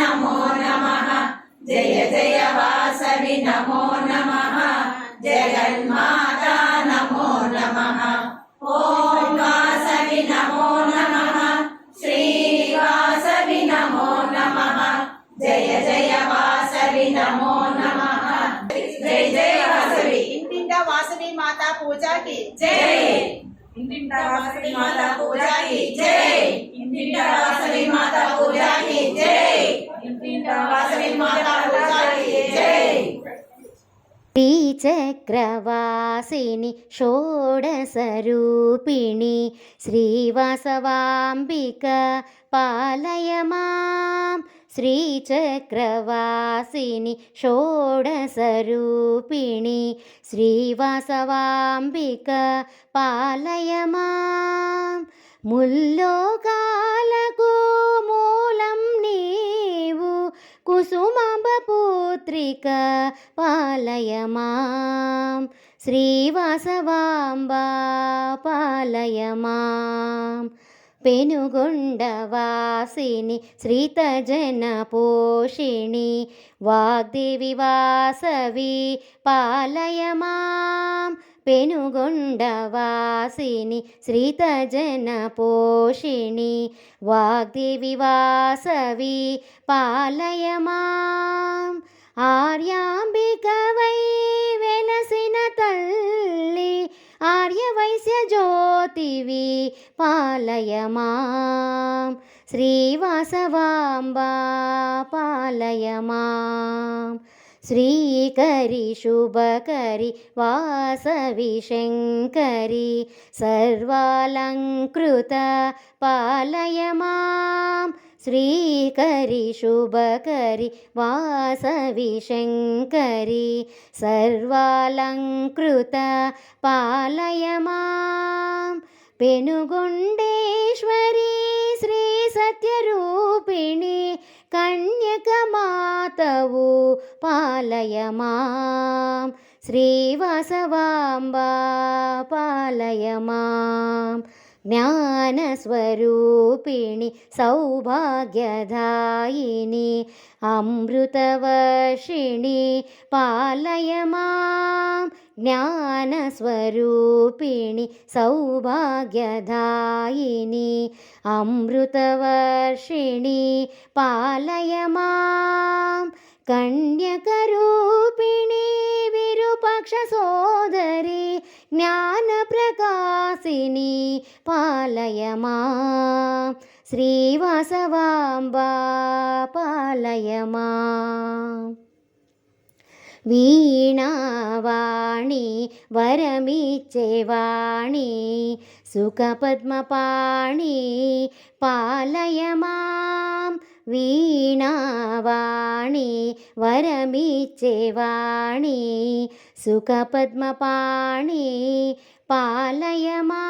నమో నమః. జయ జయ వాసవి నమో నమః. జగన్మాత నమో నమః. ఓం వాసవి నమో నమః. శ్రీ వాసవి నమో నమః. జయ జయ వాసవి నమో నమః. జయ జయ వాసవి. ఇంటింట వాసవి మాత పూజకి జై. ఇంటింట వాసవి మాత పూజకి జై. ఇంటింట వాసవి మాత పూజకి జై ఇంటింట వాసవి మాత పూజకి జై శ్రీచక్రవాసిని షోడసరూపిణి శ్రీవాసవాంబిక పాలయ మాం. శ్రీచక్రవాసిని షోడసరూపిణి శ్రీవాసవాంబిక పాలయ మాం. ముల్లోకాలకు మూలం నీవు. కుసుమా కుసుమపుత్రిక పాలయ మాం శ్రీవాసవాంబా పాలయ మాం పెనుగొండవాసిని శ్రీతజన పోషిణి. వాగ్దేవి వాసవి పాలయ మాం పెనుగొండవాసిని శ్రీతజన పోషిణి. వాగ్దేవి వాసవి పాలయ మాం ఆర్యాంబికవై వెలసిన తల్లి ఆర్యవైశ్య జ్యోతివి పాలయ మాం శ్రీవాసవాంబా పాలయ श्रीकरि शुभकरि वासविशङ्करि सर्वालङ्कृत पालय मां। श्रीकरि शुभकरि वासविशङ्करि सर्वालङ्कृत पालय मां। पेणुगुण्डेश्वरी श्रीसत्यरूपिणी कन्यकमातवु पालय मां। श्रीवासवाम्बा पालय मां। ज्ञानस्वरूपिणि सौभाग्यदायिनि अमृतवर्षिणि पालय मां। ज्ञानस्वरूपिणि सौभाग्यदायिनि अमृतवर्षिणि पालय मां। कन्यकरूपिणि विरुपक्षसोदरे ज्ञानप्रकाशिनि पालय मा श्रीवासवाम्बा पालय मा वीणावाणी वरमीचे वाणी सुखपद्मपाणि पालय मा वीणावाणी वरमीचेवाणी सुखपद्मपाणि पालय मा